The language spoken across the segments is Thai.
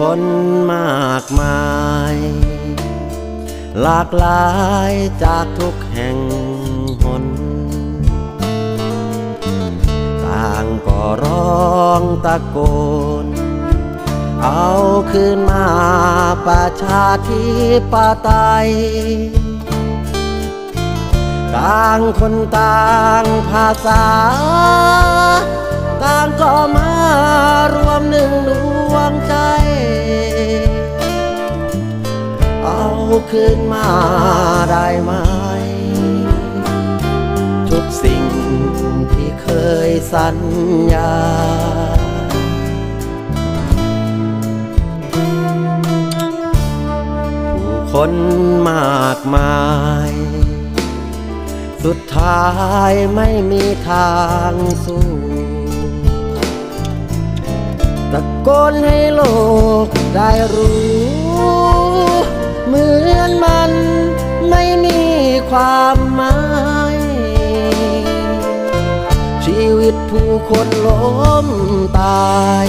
คนมากมาย หลากหลายจากทุกแห่งหน ต่างก็ร้องตะโกน เอาคืนมาประชาธิปไตยต่างคนต่างภาษา ต่างก็มารวมหนึ่งดวงใจ คืนมาได้ไหม ทุกสิ่งที่เคยสัญญาผู้คนมากมาย สุดท้ายไม่มีทางสู้ตะโกนให้โลกได้รู้ เหมือนมันไม่มีความหมาย ชีวิตผู้คนล้มตาย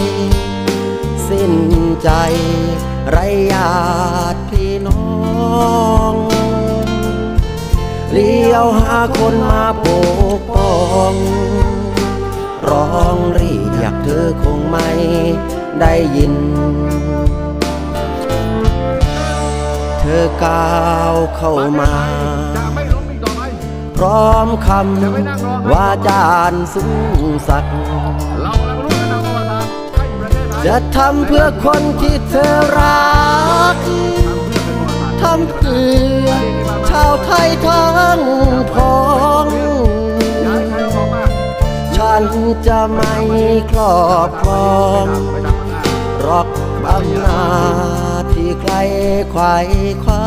สิ้นใจไรญาติพี่น้องเลี้ยวหาคนมาปกป้องร้องเรียกเธอคงไม่ได้ยิน เธอก้าวเข้ามาจะไม่ล้มอีกต่อไปพร้อมคำว่าจานสูงสักดิ์เรากำลังรู้กันนะว่าให้ประเทศไทยจะทำเพื่อคนที่เธอรัก ทำเพื่อชาวไทยทั้งพ้องย้ายใครเอาออกมาฉันจะไม่ครอบครองไปทำงานรอกอำนาจที่ ใครไขวคว้า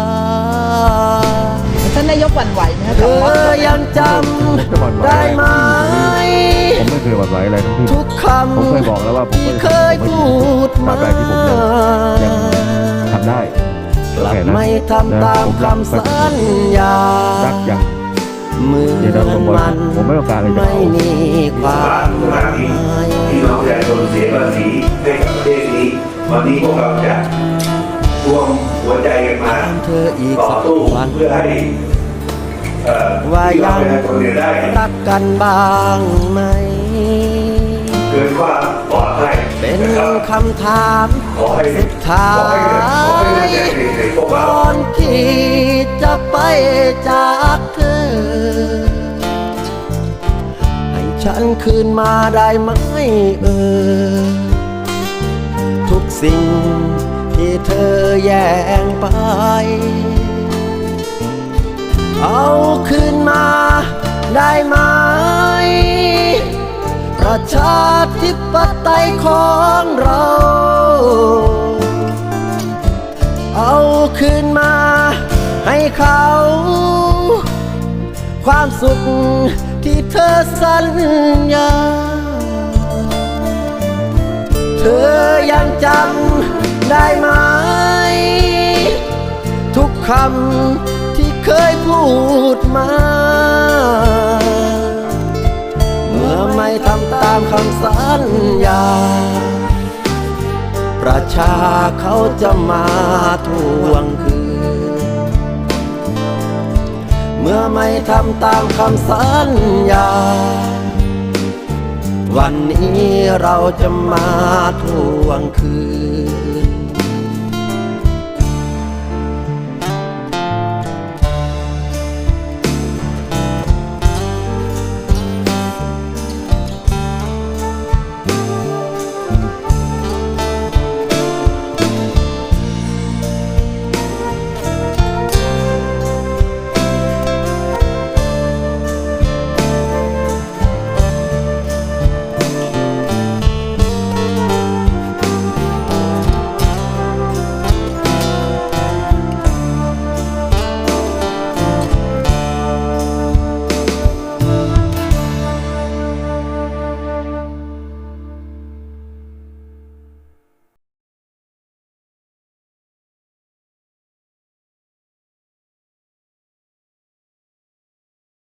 ท่านนายกหวั่นไหวไหมคะเธกับม็อบอยังจำได้ไหม ผมไม่เคยหวั่นไหวอะไรทั้งสิ้นทุกคผมเคยบอกแล้วว่าำผมที่ไม่เคยพูดตรามาบใดที่ผมยังยังทำได้กลับแค่นั้นไม่ทำตามคำสัญญารักอย่าง เหมือเดี๋ยวนผมบอกมันผมไม่ต้องการอะไรจากไม่เขามีความหมายพี่น้องประชาชนเสียภาษีให้กับประเทศนี้ วันนี้พวกเราจะ รวมหัวใจกันมาตามเธออีกต่อสักสู้วันเพื่อให้เอ่อว่าพี่น้อยังงประชาชนเนี่ยได้รักกันบ้างไหมเกิดความปลอดภัยเป็นนะครับคำถามขอให้สุดท้าขอให้ขอให้ยในในพวกเราก่อนที่จะไปจากเธอ ให้ฉันคืนมาได้ไหมเออทุกสิ่ง ที่เธอแย่งไป เอาคืนมาได้ไหม ประชาธิปไตยของเรา เอาคืนมาให้เขา ความสุขที่เธอสัญญา เธอยังจำ คำที่เคยพูดมา เมื่อไม่ทำตามคำสัญญา ประชาเขาจะมาทวงคืน เมื่อไม่ทำตามคำสัญญา วันนี้เราจะมาทวงคืน